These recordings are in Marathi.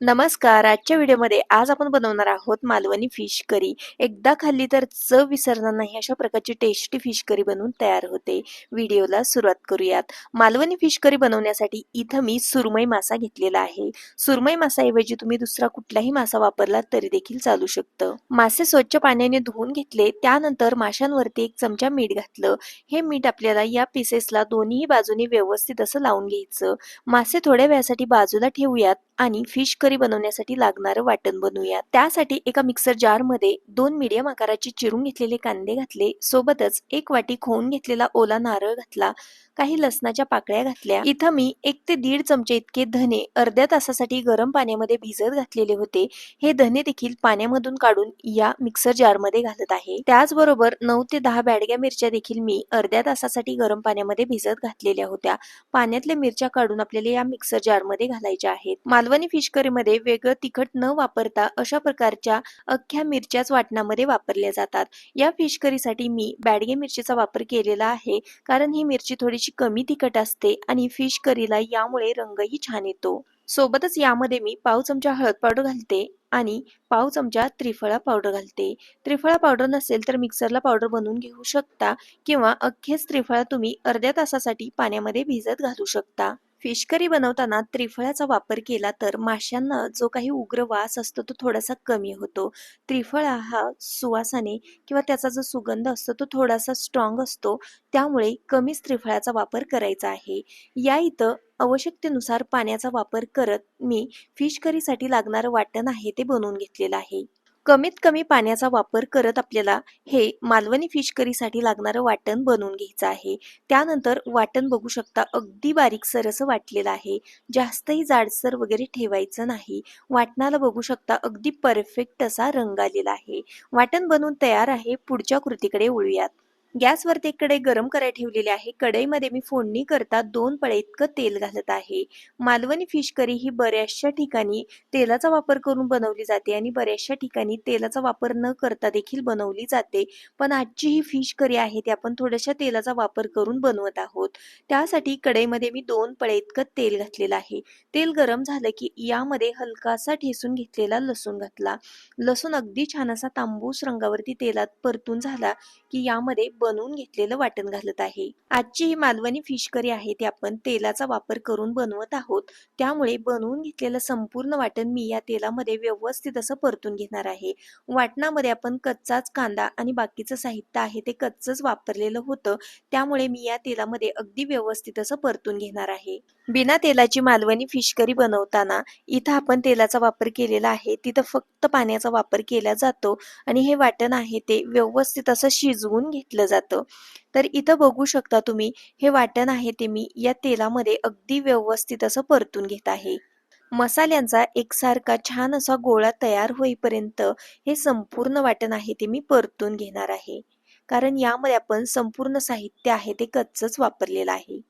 नमस्कार. आजच्या व्हिडिओमध्ये आज आपण बनवणार आहोत मालवणी फिश करी. एकदा खाल्ली तर चव विसरणार नाही अशा प्रकारची टेस्टी फिश करी बनवून तयार होते. व्हिडिओला सुरुवात करूयात. मालवणी फिश करी बनवण्यासाठी इथं मी सुरमई मासा घेतलेला आहे. सुरमई मासाऐवजी तुम्ही दुसरा कुठलाही मासा वापरला तरी देखील चालू शकतं. मासे स्वच्छ पाण्याने धुवून घेतले. त्यानंतर माशांवरती एक चमचा मीठ घातलं. हे मीठ आपल्याला या पीसेसला दोन्ही बाजूने व्यवस्थित असं लावून घ्यायचं. मासे थोड्या वेळासाठी बाजूला ठेवूयात आणि फिश करी बनवण्यासाठी लागणारं वाटण बनवूया. त्यासाठी एका मिक्सर जारमध्ये दोन मीडियम आकाराचे चिरून घेतलेले कांदे घातले. सोबतच एक वाटी खोवून घेतलेला ओला नारळ घातला. काही लसणाच्या पाकळ्या घातल्या. इथं मी एक ते दीड चमचे इतके धने अर्ध्या तासासाठी गरम पाण्यामध्ये भिजत घातलेले होते. हे धने देखील पाण्यामधून काढून या मिक्सर जारमध्ये घालत आहे. त्याचबरोबर नऊ ते दहा बॅडग्या मिरच्या देखील मी अर्ध्या तासासाठी गरम पाण्यामध्ये भिजत घातलेल्या होत्या. पाण्यातल्या मिरच्या काढून आपल्याला या मिक्सर जारमध्ये घालायच्या आहेत. मालवणी फिश करी मध्ये वेगळं तिखट न वापरता अशा प्रकारच्या अख्ख्या मिरच्याच वाटणामध्ये वापरल्या जातात. या फिश करीसाठी मी बॅडगे मिरचीचा वापर केलेला आहे कारण ही मिरची थोडीशी कमी तिखट असते आणि फिश करीला यामुळे रंगही छान येतो. सोबतच यामध्ये मी पाव चमचा हळद पावडर घालते आणि पाव चमचा त्रिफळा पावडर घालते. त्रिफळा पावडर नसेल तर मिक्सरला पावडर बनवून घेऊ शकता किंवा अख्खेच त्रिफळा तुम्ही अर्ध्या तासासाठी पाण्यामध्ये भिजत घालू शकता. फिश करी बनवताना त्रिफळाचा वापर केला तर माशांना जो काही उग्र वास असतो तो थोडासा कमी होतो. त्रिफळा हा सुवासाने किंवा त्याचा जो सुगंध असतो तो थोडासा स्ट्रॉंग असतो. त्यामुळे कमीच त्रिफळाचा वापर करायचा आहे. या इथं आवश्यकतेनुसार पाण्याचा वापर करत मी फिश करीसाठी लागणारं वाटण आहे ते बनवून घेतलेलं आहे. कमीत कमी पाण्याचा वापर करत आपल्याला हे मालवणी फिश करीसाठी लागणारं वाटण बनवून घ्यायचं आहे. त्यानंतर वाटण बघू शकता अगदी बारीकसर असं वाटलेलं आहे. जास्तही जाडसर वगैरे ठेवायचं नाही. वाटणाला बघू शकता अगदी परफेक्ट असा रंग आलेला आहे. वाटण बनवून तयार आहे. पुढच्या कृतीकडे वळूयात. गॅसवरती एक कढई गरम करायला ठेवलेली आहे. कढईमध्ये मी फोडणी करता दोन पळे इतकं तेल घालत आहे. मालवणी फिश करी ही बऱ्याचशा ठिकाणी तेलाचा वापर करून बनवली जाते आणि बऱ्याचशा ठिकाणी तेलाचा वापर न करता देखील बनवली जाते. पण आजची ही फिश करी आहे ती आपण थोड्याशा तेलाचा वापर करून बनवत आहोत. त्यासाठी कढईमध्ये मी दोन पळे इतकं तेल घातलेलं आहे. तेल गरम झालं की यामध्ये हलकासा ठेसून घेतलेला लसूण घातला. लसूण अगदी छान असा तांबूस रंगावरती तेलात परतून झाला की यामध्ये बनवून घेतलेलं वाटण घालत आहे. आजची ही मालवणी फिश करी आहे ती आपण तेलाचा वापर करून बनवत आहोत. त्यामुळे बनवून घेतलेलं संपूर्ण वाटण मी या तेलामध्ये व्यवस्थित असं परतून घेणार आहे. वाटणामध्ये आपण कच्चाच कांदा आणि बाकीचं साहित्य आहे ते कच्चच वापरलेलं होतं. त्यामुळे मी या तेलामध्ये अगदी व्यवस्थित असं परतून घेणार आहे. बिना तेलाची मालवणी फिश करी बनवताना इथं आपण तेलाचा वापर केलेला आहे. तिथं फक्त पाण्याचा वापर केला जातो आणि हे वाटण आहे ते व्यवस्थित असं शिजवून घेतलं जातं. तर इथं बघू शकता तुम्ही हे वाटण आहे ते मी या तेलामध्ये अगदी व्यवस्थित असं परतून घेत आहे. मसाल्यांचा एकसारखा छान असा गोळा तयार होईपर्यंत हे संपूर्ण वाटण आहे ते मी परतून घेणार आहे. कारण यामध्ये आपण संपूर्ण साहित्य आहे ते कच्चच वापरलेलं आहे.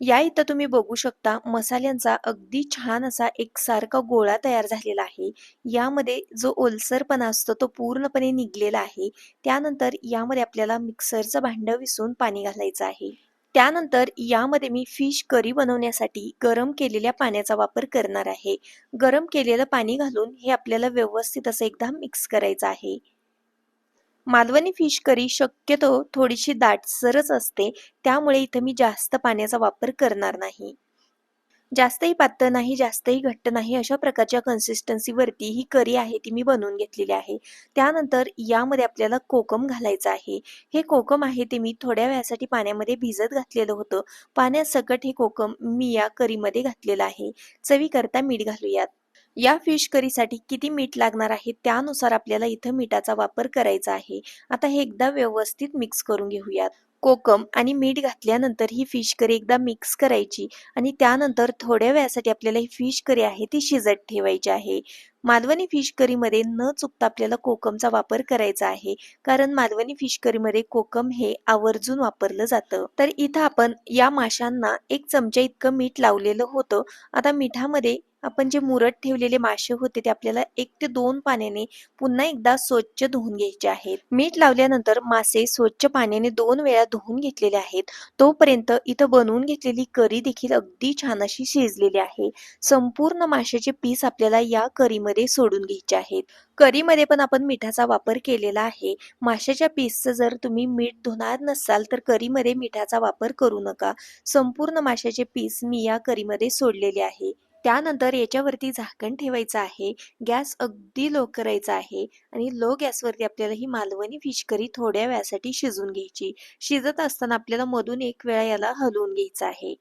या इथं तुम्ही बघू शकता मसाल्यांचा अगदी छान असा एकसारखा गोळा तयार झालेला आहे. यामध्ये जो ओलसरपणा असतो तो पूर्णपणे निघलेला आहे. त्यानंतर यामध्ये आपल्याला मिक्सरचं भांडं विसून पाणी घालायचं आहे. त्यानंतर यामध्ये मी फिश करी बनवण्यासाठी गरम केलेल्या पाण्याचा वापर करणार आहे. गरम केलेलं पाणी घालून हे आपल्याला व्यवस्थित असं एकदा मिक्स करायचं आहे. मालवणी फिश करी शक्यतो थोडीशी दाटसरच असते. त्यामुळे इथं मी जास्त पाण्याचा वापर करणार नाही. जास्तही पातळ नाही जास्तही घट्ट नाही अशा प्रकारच्या कन्सिस्टन्सीवरती ही करी आहे ती मी बनवून घेतलेली आहे. त्यानंतर यामध्ये आपल्याला कोकम घालायचं आहे. हे कोकम आहे ते मी थोड्या वेळासाठी पाण्यामध्ये भिजत घातलेलं होतं. पाण्यात सकट हे कोकम मी या करीमध्ये घातलेलं आहे. चवीकरता मीठ घालूयात. या फिश करीसाठी किती मीठ लागणार आहे? त्यानुसार आपल्याला इथं मिठाचा वापर करायचा आहे. आता हे एकदा व्यवस्थित मिक्स करून घेऊयात. कोकम आणि मीठ घातल्यानंतर ही फिश करी एकदा मिक्स करायची आणि त्यानंतर थोड्या वेळासाठी आपल्याला ही फिश करी आहे ती शिजत ठेवायची आहे. मालवणी फिश करीमध्ये न चुकता आपल्याला कोकमचा वापर करायचा आहे. कारण मालवणी फिश करीमध्ये कोकम हे आवर्जून वापरलं जातं. तर इथं आपण या माशांना एक चमचा इतकं मीठ लावलेलं होतं. आता मिठामध्ये आपण जे मुरट ठेवलेले मासे होते ते आपल्याला एक ते दोन पाण्याने पुन्हा एकदा स्वच्छ धुवून घ्यायचे आहेत. मीठ लावल्यानंतर मासे स्वच्छ पाण्याने दोन वेळा धुवून घेतलेले आहेत. तोपर्यंत इथं बनवून घेतलेली करी देखील अगदी छान अशी शिजलेली आहे. संपूर्ण माशाचे पीस आपल्याला या करीमध्ये सोडून घ्यायचे आहेत. करीमध्ये पण आपण मिठाचा वापर केलेला आहे. माशाच्या पीसचं जर तुम्ही मीठ धुणार नसाल तर करीमध्ये मिठाचा वापर करू नका. संपूर्ण माशाचे पीस मी या करीमध्ये सोडलेले आहे. त्यानंतर याच्यावरती झाकण ठेवायचं आहे. गॅस अगदी लो करायचा आहे आणि लो गॅसवरती आपल्याला ही मालवणी फिश करी थोड्या वेळासाठी शिजून घ्यायची. शिजत असताना आपल्याला मधून एक वेळा याला हलवून घ्यायचं आहे.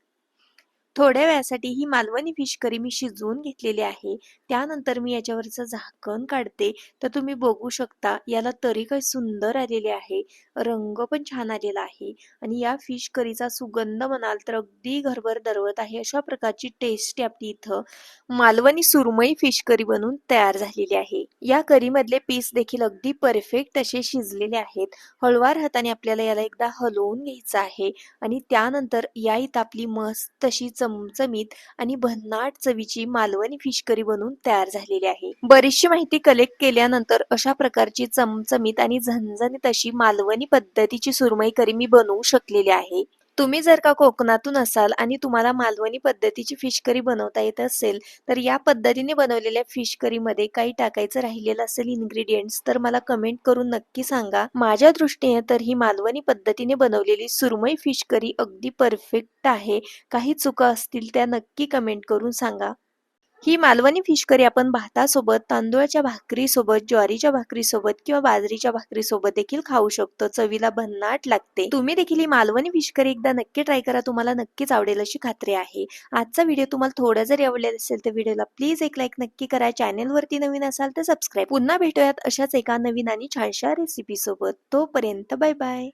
थोड्या वेळासाठी ही मालवणी फिश करी मी शिजवून घेतलेली आहे. त्यानंतर मी याच्यावरचं झाकण काढते. तर तुम्ही बघू शकता याला तरी काही सुंदर आलेले आहे. रंग पण छान आलेला आहे. आणि या फिश करीचा सुगंध म्हणाल तर अगदी घरभर दरवत आहे. अशा प्रकारची टेस्ट आपली इथं. मालवणी सुरमई फिश करी बनून तयार झालेली आहे. या करीमधले पीस देखील अगदी परफेक्ट असे शिजलेले आहेत. हळवार हाताने आपल्याला याला एकदा हलवून घ्यायचं आहे. आणि त्यानंतर या इथं आपली मस्त अशी चमचमीत आणि भन्नाट चवीची मालवणी फिश करी बनून तयार झालेली आहे. बरीचशी माहिती कलेक्ट केल्यानंतर अशा प्रकारची चमचमीत आणि झणझणीत अशी मालवणी पद्धतीची सुरमई करी मी बनवू शकलेली आहे. तुम्ही जर का कोकणातून असाल आणि तुम्हाला मालवणी पद्धतीची फिश करी बनवता येत असेल तर या पद्धतीने बनवलेल्या फिश करीमध्ये काही टाकायचं राहिलेलं असेल इन्ग्रेडियंट्स तर मला कमेंट करून नक्की सांगा. माझ्या दृष्टीने तर ही मालवणी पद्धतीने बनवलेली सुरमई फिश करी अगदी परफेक्ट आहे. काही चुका असतील त्या नक्की कमेंट करून सांगा. ही मालवणी फिश करी आपण भातासोबत तांदूळाच्या भाकरीसोबत ज्वारीच्या भाकरीसोबत किंवा बाजरीच्या भाकरीसोबत देखील खाऊ शकतो. चवीला भन्नाट लागते. तुम्ही देखील ही मालवणी फिश करी एकदा नक्की ट्राय करा. तुम्हाला नक्कीच आवडेल अशी खात्री आहे. आजचा व्हिडिओ तुम्हाला थोडा जरी आवडलेला असेल तर व्हिडिओला प्लीज एक लाईक नक्की करा. चॅनेलवरती नवीन असाल तर सबस्क्राईब. पुन्हा भेटूयात अशाच एका नवीन आणि छानशा रेसिपी सोबत तोपर्यंत बाय बाय.